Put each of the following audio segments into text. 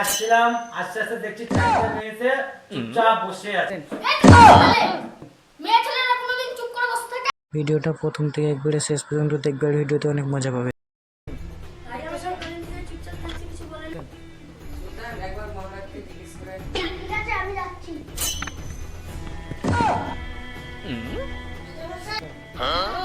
আসছিলাম আস্তে আস্তে দেখছি চারটে মেয়েতে চুপচাপ বসে আছে। এই তো বলে, মেয়ে ছেলেরা কোনোদিন চুপ করে বসে থাকে ভিডিওটা প্রথম থেকে একবারে শেষ পর্যন্ত দেখবে আর ভিডিওতে অনেক মজা পাবে। আমি হ্যাঁ,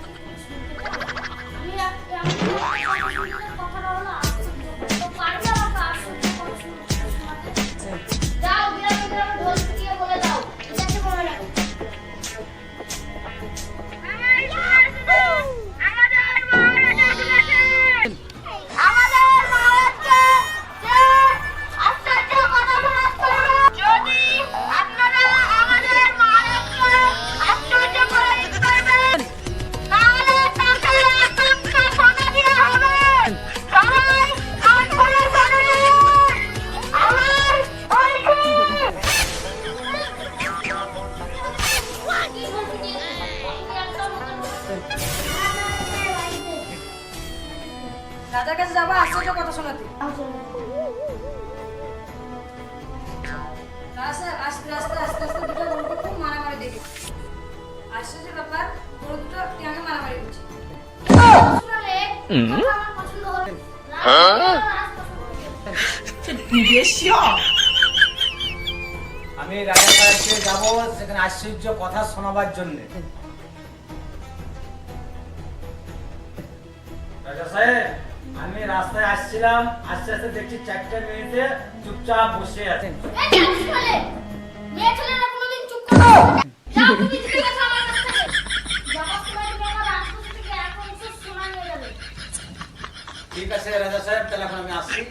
রাজার কাছে যাব আশ্চর্য কথা শোনাতে। আস্তে আস্তে আস্তে আস্তে দুটো গরুকে খুব মারামারি দেখি। আশ্চর্য ব্যাপার গরু দুটো টিয়াকে মারামারি করছে? আমি রাজার কাছে যাব সেখানে আশ্চর্য কথা শোনাবার জন্য। রাজা সাহেব আমি রাস্তায় আসছিলাম আস্তে আস্তে দেখছি চারটে মেয়েতে চুপচাপ বসে আছে এই জানিস বলে, মেয়ে ছেলেরা কোনোদিন চুপ করে বসে থাকে? যাও তুমি জিজ্ঞেস করো আমার কাছ থেকে। যাবার সময় তুমি আমার রাজপুত থেকে এক অংশ সোনা নিয়ে যাবে। ঠিক আছে রাজা সাহেব তাহলে এখন আমি আসছি